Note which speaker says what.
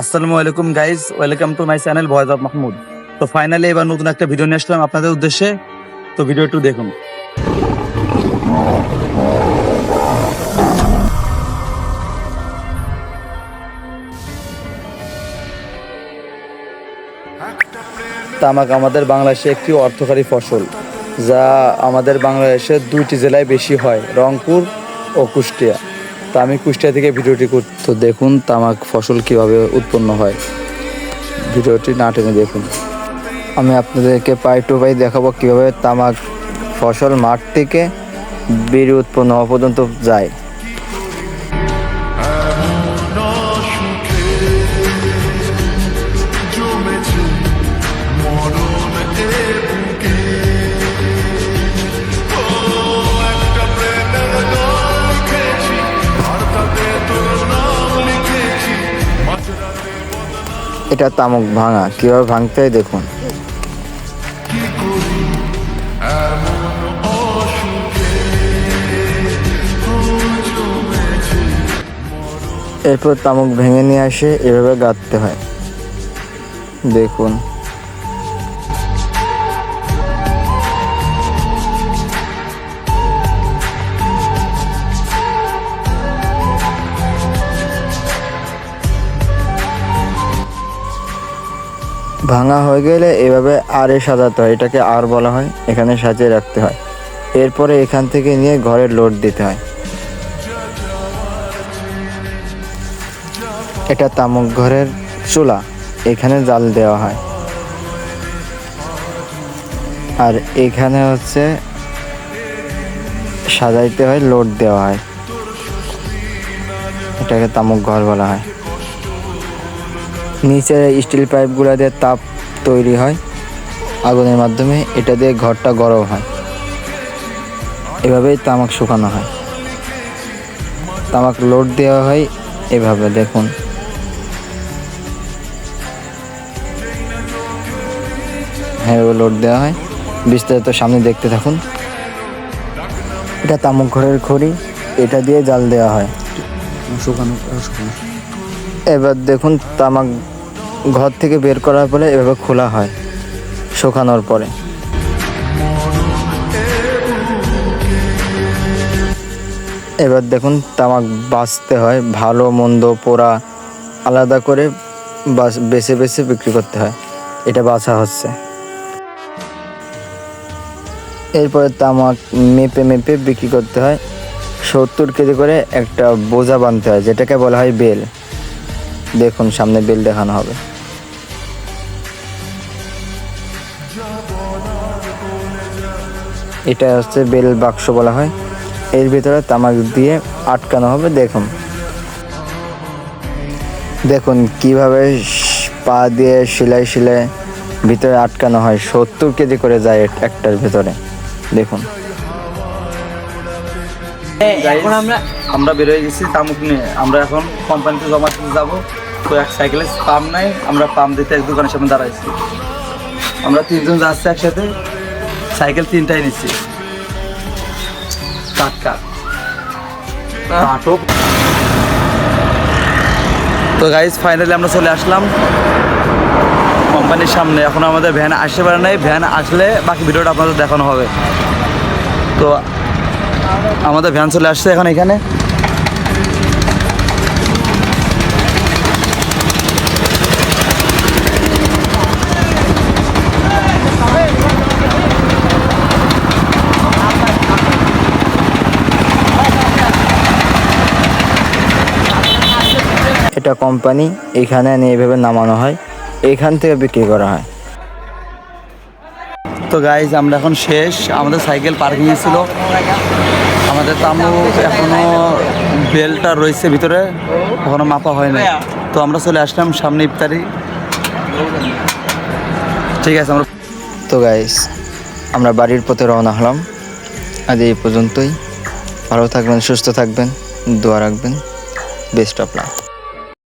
Speaker 1: আসসালামু আলাইকুম guys welcome to my channel voice of Mahmud তো ফাইনালি এবার নতুন একটা ভিডিও নিয়ে আসলাম আপনাদের উদ্দেশ্যে। তো ভিডিও একটু দেখুন। তামাক আমাদের বাংলাদেশে একটি অর্থকারী ফসল, যা আমাদের বাংলাদেশের দুইটি জেলায় বেশি হয়, রংপুর ও কুষ্টিয়া। তো আমি কুষ্টিয়া থেকে ভিডিওটি করতো দেখুন, তামাক ফসল কীভাবে উৎপন্ন হয়। ভিডিওটি না টেনে দেখুন। আমি আপনাদেরকে পাই টু পাই দেখাবো কীভাবে তামাক ফসল মাঠ থেকে বেরিয়ে উৎপন্ন হওয়া পর্যন্ত যায়। এটা তামক ভাঙা, কীভাবে ভাঙতে হয় দেখুন। এরপর তামক ভেঙে নিয়ে আসে, এভাবে গাঁথতে হয়। দেখুন। ভাঙা হয়ে গেলে এভাবে আরে সাজাতে হয়। এটাকে আর বলা হয়, এখানে সাজিয়ে রাখতে হয়। এরপরে এখান থেকে নিয়ে ঘরে লোড দিতে হয়। এটা তামুক ঘরের চুলা। এখানে জাল দেওয়া হয়। আর এখানে হচ্ছে সাজাইতে হয়, লোড দেওয়া হয়। এটাকে তামুক ঘর বলা হয়। নিচে স্টিল পাইপগুলো দিয়ে তাপ তৈরি হয় আগুনের মাধ্যমে। এটা দিয়ে ঘরটা গরম হয়। এভাবেই তামাক শুকানো হয়। তামাক লোড দেওয়া হয় এভাবে দেখুন। হ্যাঁ লোড দেওয়া হয়। বিস্তারিত সামনে দেখতে থাকুন। এটা তামুক ঘরের খড়ি। এটা দিয়ে জাল দেওয়া হয়। শুকানো। এবার দেখুন তামাক ঘর থেকে বের করার পরে এভাবে খোলা হয়, শুকানোর পরে। এবার দেখুন তামাক বাছতে হয়, ভালো, মন্দ, পোড়া, আলাদা করে বাস বেছে বেছে বিক্রি করতে হয়। এটা বাছা হচ্ছে। এরপরে তামাক মেপে মেপে বিক্রি করতে হয়। সত্তর কেজি করে একটা বোঝা বানতে হয়, যেটাকে বলা হয় বেল। দেখুন, সামনে বেল দেখানো হবে। এটা হচ্ছে বেল বাক্স বলা হয়। এর ভিতরে তামাক দিয়ে আটকানো হবে, দেখুন। দেখুন কীভাবে পা দিয়ে সেলাই সেলাই ভিতরে আটকানো হয়, সত্তর কেজি করে যায় একটার ভিতরে। দেখুন।
Speaker 2: এখন আমরা
Speaker 1: আমরা বেরোয় গেছি তামুক নিয়ে। আমরা এখন কোম্পানিতে জমা দিতে যাব। তো এক সাইকেলে পাম্প নাই, আমরা পাম্প দিতে এক দোকানের সামনে দাঁড়াইছি। আমরা তিনজন যাচ্ছি একসাথে। সাইকেল তিনটাই নিচ্ছি। টাটকা। আটক তো গাইজ ফাইনালি আমরা চলে আসলাম কোম্পানির সামনে। এখন আমাদের ভ্যান আসতে পারে নাই। ভ্যান আসলে বাকি ভিডিওটা আপনাদের দেখানো হবে। তো আমাদের ভ্যান চলে আসছে এখন এখানে। এটা কোম্পানি এখানে নিয়ে এভাবে নামানো হয় এখান থেকে বিক্রি করা হয়। তো গাইজ আমরা এখন শেষ। আমাদের সাইকেল পার্কিং ছিল। আমাদের তামু এখনও বেলটা রয়েছে ভিতরে এখনও মাপা হয় না তো আমরা চলে আসলাম সামনে ইফতারি। ঠিক আছে আমরা তো গাইজ আমরা বাড়ির পথে রওনা হলাম। আজ এই পর্যন্তই। ভালো থাকবেন সুস্থ থাকবেন দোয়া রাখবেন। Best of luck